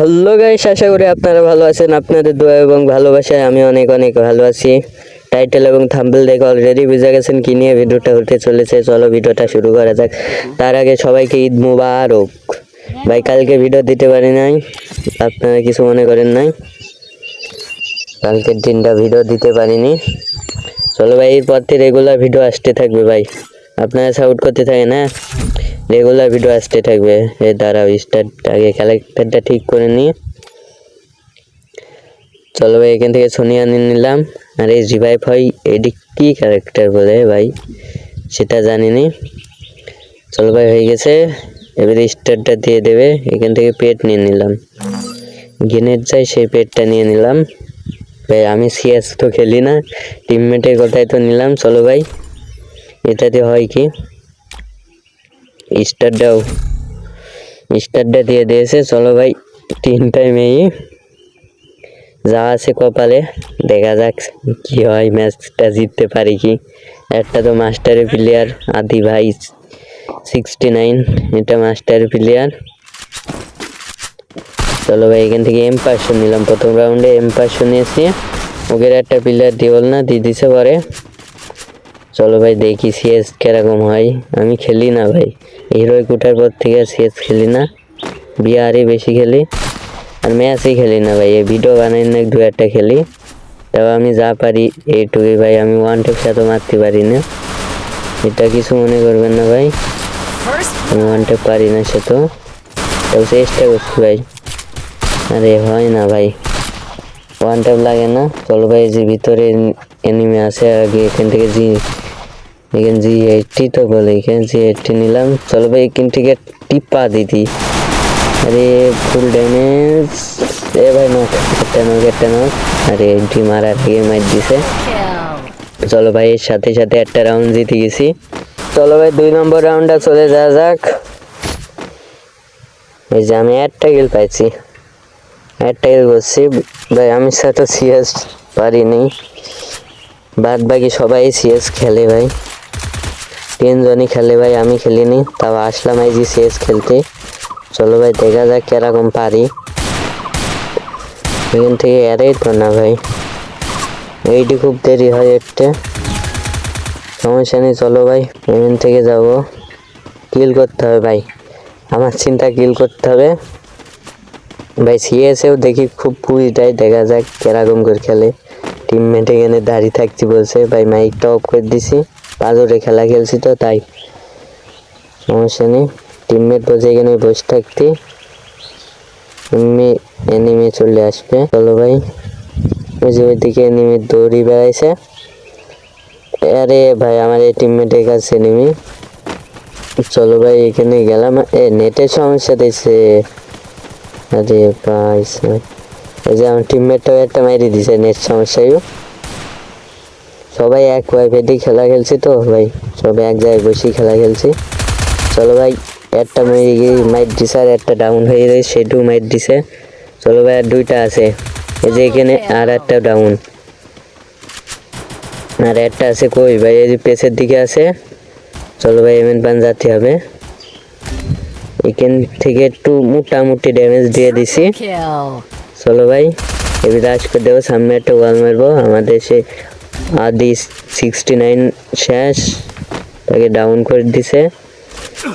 Hello guys, আশা করি আপনারা ভালো আছেন। আপনাদের দোয়া এবং ভালোবাসায় আমি অনেক অনেক ভালো আছি। টাইটেল এবং থাম্বনেল দেখে অলরেডি বুঝে গেছেন কি নিয়ে ভিডিওটা হতে চলেছে। চলো ভিডিওটা শুরু করা যাক। তার আগে সবাইকে ঈদ মুবারক। ভাই, কালকে ভিডিও দিতে পারি নাই। আপনারা কিছু মনে করেন নাই? কালকের দিনটা ভিডিও দিতে পারিনি। চলো ভাই, এরপর থেকে রেগুলার ভিডিও আসতে থাকবে ভাই। আপনারা সাউট করতে থাকেন হ্যাঁ? রেগুলার ভিডিও আসতে থাকবে। এ দাঁড়াও স্টার্ট আগে ক্যারেক্টারটা ঠিক করে নিয়ে চলো ভাই, এখান থেকে সোনিয়া নিয়ে নিলাম। আর এই রিভাইভ হয় এটি কী ক্যারেক্টার বলে ভাই? সেটা জানিনি। চলো ভাই, হয়ে গেছে। এবারে স্টারটা দিয়ে দেবে। এখান থেকে পেট নিয়ে নিলাম। গেনের চাই সেই পেটটা নিয়ে নিলাম। ভাই, আমি সিএস তো খেলি না। টিমমেটের কথাই তো নিলাম। চলো ভাই, এটাতে হয় কি? স্টারটাও স্টারটা দিয়ে দিয়েছে, চলো ভাই তিনটাই মেয়ে যা আছে কপালে, দেখা যাক কি হয় ম্যাচটা জিততে পারি কি। একটা তো মাস্টারের প্লেয়ার আদি ভাই সিক্সটি নাইন এটা মাস্টার প্লেয়ার চলো ভাই, এখান থেকে এম পাঁচশো নিলাম। প্রথম রাউন্ডে এম পাঁচশো নিয়েছি। ওকে একটা প্লেয়ার দিয়ে বল না, দিয়ে দিছে পরে। চলো ভাই, দেখি সিএস কীরকম হয়। আমি খেলি না ভাই। হিরোই কুটার পর থেকে সিএস খেলি না। বিহারে বেশি খেলি আর ম্যাচই খেলি না ভাই। এই ভিডিও বানাই না, দু একটা খেলি। তাও আমি যা পারি এইটুকুই ভাই। আমি ওয়ান টেপ সাথে মারতে পারি না। এটা কিছু মনে করবেন না ভাই। আমি ওয়ান টেপ পারি না সে তো। চেষ্টা করছি ভাই। আরে হয় না ভাই। ওয়ান টেপ লাগে না। চলো ভাই, যে ভিতরে এনিমে আছে, আগে এখান থেকে জি এখানে জি তো বলে, এখানে জি এইটটি নিলাম। চলো ভাই, এখান থেকে টিপা দিদি আরে ফুল ড্যামেজ এ ভাই নক একটা নক একটা নক আরে এন্ট্রি মারার থেকে মার দিছে। চলো ভাই, এর সাথে সাথে একটা রাউন্ড জিতে গেছি। চলো ভাই, দুই নম্বর রাউন্ডটা চলে যাওয়া যাক। এই যে, আমি একটা গিল পাইছি। একটা গিল করছি। ভাই, আমি সাথে সিএস পারিনি বাদ বাকি সবাই সিএস খেলে ভাই। তিনজনই খেলে ভাই, আমি খেলিনি। তাও আসলাম এই যে সিএস খেলতে। চলো ভাই, দেখা যাক কীরকম পারি। এখান থেকে এরাই তো না ভাই। এইটি খুব দেরি হয় একটা সমস্যা নেই, চলো ভাই, এখান থেকে যাব। কিল করতে হবে ভাই। আমার চিন্তা কিল করতে হবে। ভাই সিএসেও দেখি খুব পুরিটাই দেখা যাক কীরকম করে খেলে। টিমমেট এখানে দাঁড়িয়ে থাকছি বলছে। ভাই মাইকটা অফ করে দিছি। পাজরে খেলা খেলছি তো, তাই। সমস্যা নেই। টিমমেট বসে এখানে বসে থাকতে এমনি এনিমে চলে আসবে। চলো ভাই। ওই যে ওইদিকে এনিমে দৌড়ি বেড়াইছে। আরে ভাই আমার এই টিমমেটের কাছে এনিমি চলো ভাই, এখানে গেলাম। এ, নেটের সমস্যা দিয়েছে আরে ভাই। ওই যে আমার টিমমেটটাও একটা মাইরে দিছে, নেট সমস্যায় সবাই এক ওয়াইফাইতে খেলা খেলছি তো ভাই। সবাই এক জায়গায় বসেই খেলা খেলছি। চলো ভাই একটা মেরে গিয়ে মাইট দিছে আর একটা ডাউন হয়ে গেছে সেটাও মাইট দিছে। চলো ভাই আর দুইটা আছে। এই যে এখানে আর একটা ডাউন আর একটা আছে কই ভাই এই যে পেছের দিকে আছে। চলো ভাই এমএন পান যেতে হবে। এখান থেকে একটু মোটামুটি ড্যামেজ দিয়ে দিছি। চলো ভাই এবার রাজ করে দেবো সামনে একটা ওয়াল মারবো। আমাদের সে আদি সিক্সটি নাইন শেষ তাকে ডাউন করে দিছে।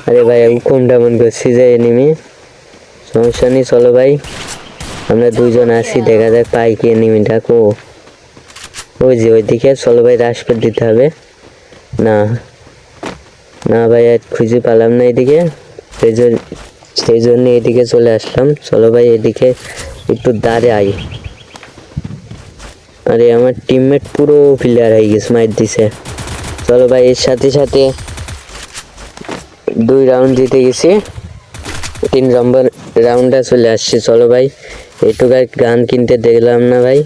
আরে ভাই, আমি কম ডাউন করছি যে এনিমি সমস্যা নেই, চলো ভাই। আমরা দুজন আছি, দেখা যাক পাই কি এনিমিটা কো। ওই যে ওইদিকে, চলো ভাই রাশ করে দিতে হবে। না। না ভাই, আর খুঁজে পেলাম না এদিকে। সেই জন্য সেই জন্য এদিকে চলে আসলাম। চলো ভাই, এদিকে একটু দাঁড়াই। আরে আমার টিমমেট পুরো প্লেয়ার হয়ে গেছে মাইট দিছে। চলো ভাই, এর সাথে সাথে দুই রাউন্ড জিতে গেছি। তিন নম্বর রাউন্ডে চলে আসছে, চলো ভাই। এইটুকু গান কিনতে দেখলাম না ভাই।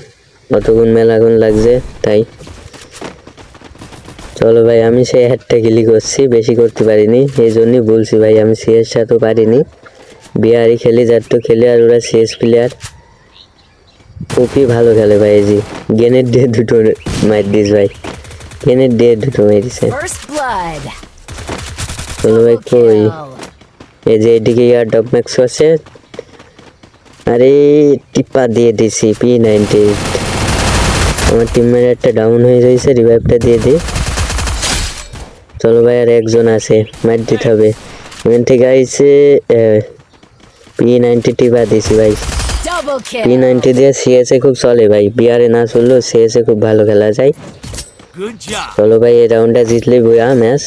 অতক্ষণ মেলাগুন লাগছে, তাই। চলো ভাই, আমি সেই একটা গিলি করছি, বেশি করতে পারিনি। এই জন্যই বলছি ভাই, আমি সিএস সাথেও পারিনি। বিহারি খেলি, যার তো খেলে, আর ওরা সিএস প্লেয়ার খুবই ভালো খেলে ভাই যে। গেনের দিয়ে দুটো মার দিস ভাই। গেনের দিয়ে দুটো মেরেছে. চলো ভাই কই. এই যে এদিকে ইয়ার ডব ম্যাক্স আছে। আরে টিপা দিয়ে দিছি পি নাইনটি আমার টিমের একটা ডাউন হয়ে রয়েছে রিভাইভটা দিয়ে দিই চলো ভাই আর একজন আছে মার দিতে হবে। এখান থেকে আইসে পি নাইনটি টিপা দিছি ভাই। Kill. নাইনটি দিয়ে সিএসএ খুব চলে ভাই। বিয়ারে না চললেও সিএসএ খুব ভালো খেলা যায় চলো ভাই এই রাউন্ডটা জিতলেই বইয়া ম্যাচ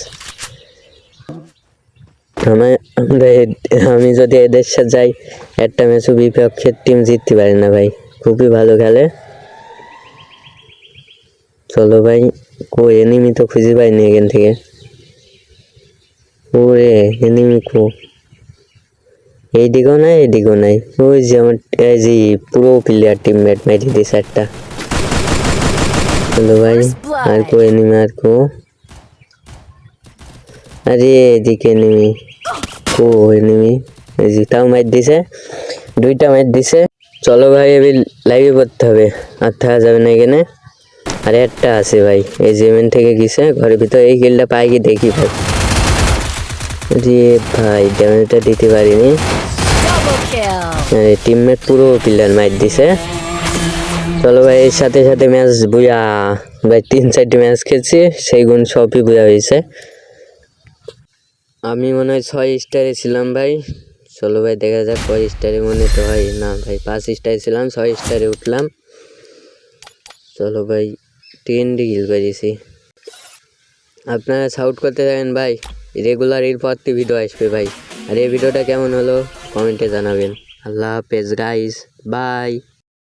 আমার আমরা আমি যদি এদের সাথে যাই একটা ম্যাচও বিপক্ষের টিম জিততে পারে না ভাই। খুবই ভালো খেলে। চলো ভাই কো এনিমি তো খুঁজে পাইনি এখান থেকে। ওরে এনিমি কো? এইদিকেও নাই এইদিকেও নাই। ওই যে আমার এই যে পুরো প্লেয়ার টিম মেট মেরে দিছে একটা চলো ভাই আর কো এনিমি আর কো? আরে এদিকে এনিমি কো এনিমি এই যে তাও মার দিছে দুইটা মার দিছে। চলো ভাই এবার লাইভে পড়তে হবে। আর থাকা যাবে না এখানে। আর একটা আছে ভাই এই জেমেন থেকে গেছে ঘরের ভিতরে এই গিলটা পাই কি দেখি ভাই। রে ভাই ড্যামেজটা দিতে পারিনি. টিমমেট পুরো প্লেয়ার মার দিছে। চলো ভাই এর সাথে সাথে ম্যাচ বুয়া ভাই তিন চারটে ম্যাচ খেলছি সেই গুণ সবই বুয়া হয়েছে। আমি মনে হয় ছয় স্টারে ছিলাম ভাই। চলো ভাই দেখা যাক কয় স্টারে মনে তো হয়। না ভাই পাঁচ স্টারে ছিলাম ছয় স্টারে উঠলাম। চলো ভাই টেন ডিগ্রি করেছি। আপনারা সাউট করতে থাকেন ভাই। রেগুলার এর পর থেকে ভিডিও আসবে ভাই। আর এই ভিডিওটা কেমন হলো? কমেন্টে জানাবেন। আল্লাহ হাফেজ গাইস বাই